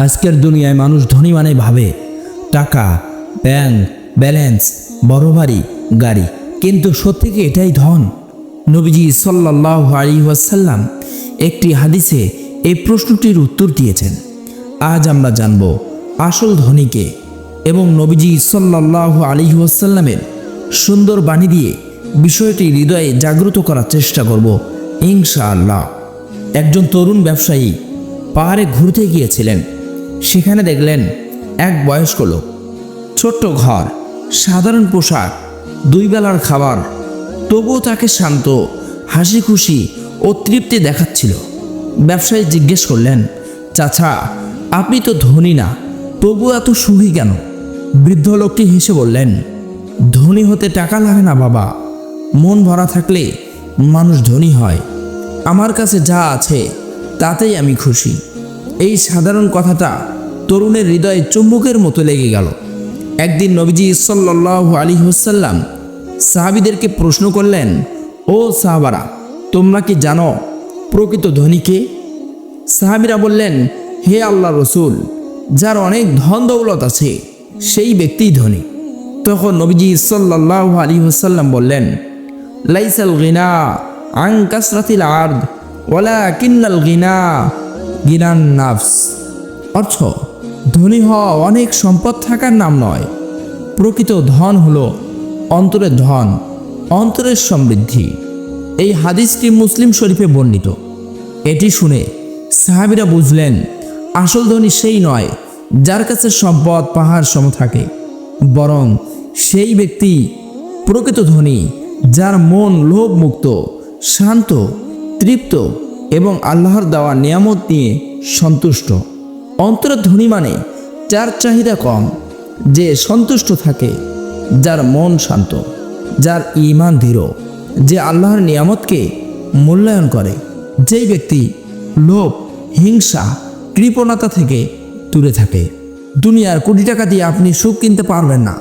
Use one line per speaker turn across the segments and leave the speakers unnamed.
আজকের দুনিয়ায় মানুষ ধনী মানে ভাবে। টাকা, ব্যাংক, ব্যালেন্স বড় বাড়ি গাড়ি। কিন্তু সত্যি কি এটাই ধন? নবীজি সাল্লাহ আলী ওয়াসাল্লাম একটি হাদিসে এই প্রশ্নটির উত্তর দিয়েছেন। আজ আমরা জানব আসল ধনীকে এবং নবীজি সাল্লাহ আলী ওয়াসাল্লামের সুন্দর বাণী দিয়ে বিষয়টি হৃদয়ে জাগ্রত করার চেষ্টা করব, ইনশাআল্লাহ। একজন তরুণ ব্যবসায়ী পাহাড়ে ঘুরতে গিয়েছিলেন। সেখানে দেখলেন এক বয়স্ক লোক। ছোট্ট ঘর, সাধারণ পোশাক, দুই বেলার খাবার। তবুও তাকে শান্ত হাসি খুশি ও তৃপ্তি দেখাচ্ছিল। ব্যবসায়ী জিজ্ঞেস করলেন, চাচা, আপনি তো ধনী না, তবু এত সুখী কেন? বৃদ্ধ লোকটি হেসে বললেন, ধনী হতে টাকা লাগে না বাবা। মন ভরা থাকলে মানুষ ধনী হয়। আমার কাছে যা আছে, তাতেই আমি খুশি। এই সাধারণ কথাটা তরুণের হৃদয়ে চুম্বকের মতো লেগে গেল। একদিন নবীজি সাল্লাহ আলী হুসাল্লাম সাহাবিদেরকে প্রশ্ন করলেন, ও সাহাবারা, তোমরা কি জানো প্রকৃত ধনীকে সাহাবিরা বললেন, হে আল্লাহ রসুল, যার অনেক ধন দৌলত আছে, সেই ব্যক্তিই ধনী। তখন নবীজি সাল্লাহ আলী হুসাল্লাম বললেন, লাইসাল গিনা আং কাসরাতিল আর্দ ওলা কিন্নাল গিনা গিনান নাফস। অর্থ, ধনী হওয়া অনেক সম্পদ থাকার নাম নয়। প্রকৃত ধন হল অন্তরের ধন, অন্তরের সমৃদ্ধি। এই হাদিসটি মুসলিম শরীফে বর্ণিত। এটি শুনে সাহাবিরা বুঝলেন, আসল ধনী সেই নয় যার কাছে সম্পদ, পাহাড় সম থাকে। বরং সেই ব্যক্তি প্রকৃত ধনী যার মন লোভমুক্ত, শান্ত, তৃপ্ত এবং আল্লাহর দেওয়া নিয়ামত নিয়ে সন্তুষ্ট। অন্তরের ধনী মানে যার চাহিদা কম, যে সন্তুষ্ট থাকে, যার মন শান্ত, যার ইমান দৃঢ়, যে আল্লাহর নিয়ামতকে মূল্যায়ন করে। যেই ব্যক্তি লোভ, হিংসা, কৃপণতা থেকে দূরে থাকে। দুনিয়ার কোটি টাকা দিয়ে আপনি সুখ কিনতে পারবেন না।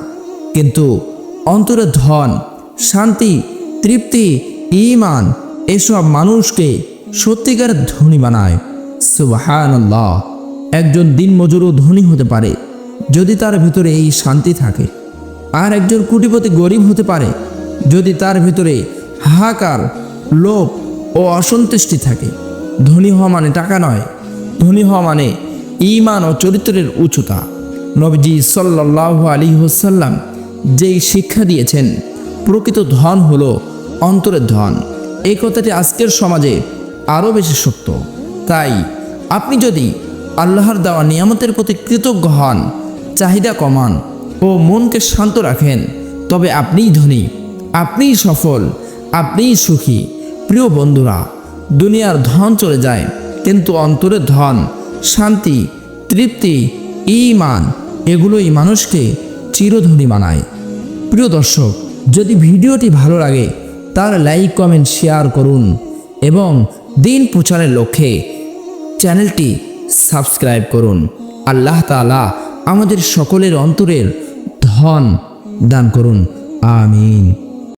কিন্তু অন্তরের ধন, শান্তি, তৃপ্তি ইমান এসব মানুষকে সত্যিকার ধনী বানায়। সুবাহান্লাহ একজন দিনমজুরও ধনী হতে পারে, যদি তার ভিতরে এই শান্তি থাকে। আর একজন কুটিপতি গরিব হতে পারে, যদি তার ভিতরে হাহাকার, লোভ ও অসন্তুষ্টি থাকে। ধনী হওয়া মানে টাকা নয়, ধনী হওয়া মানে ইমান ও চরিত্রের উচ্চতা। নবজি সাল্লাহ আলী হোসাল্লাম যেই শিক্ষা দিয়েছেন, প্রকৃত ধন হলো অন্তরের ধন। এই কথাটি আজকের সমাজে আরও বেশি সত্য তাই আপনি যদি আল্লাহর দেওয়া নিয়ামতের প্রতি কৃতজ্ঞ হন, চাহিদা কমান ও মনকে শান্ত রাখেন। তবে আপনিই ধনী, আপনিই সফল, আপনিই সুখী। প্রিয় বন্ধুরা, দুনিয়ার ধন চলে যায়, কিন্তু অন্তরের ধন, শান্তি, তৃপ্তি ইমান এগুলোই মানুষকে চিরধনী বানায়। প্রিয় দর্শক, যদি ভিডিওটি ভালো লাগে, তার লাইক, কমেন্ট, শেয়ার করুন এবং দিন প্রচারের লক্ষ্যে চ্যানেলটি সাবস্ক্রাইব করুন। আল্লাহ তালা আমাদের সকলের অন্তরের ধন দান করুন। আমিন।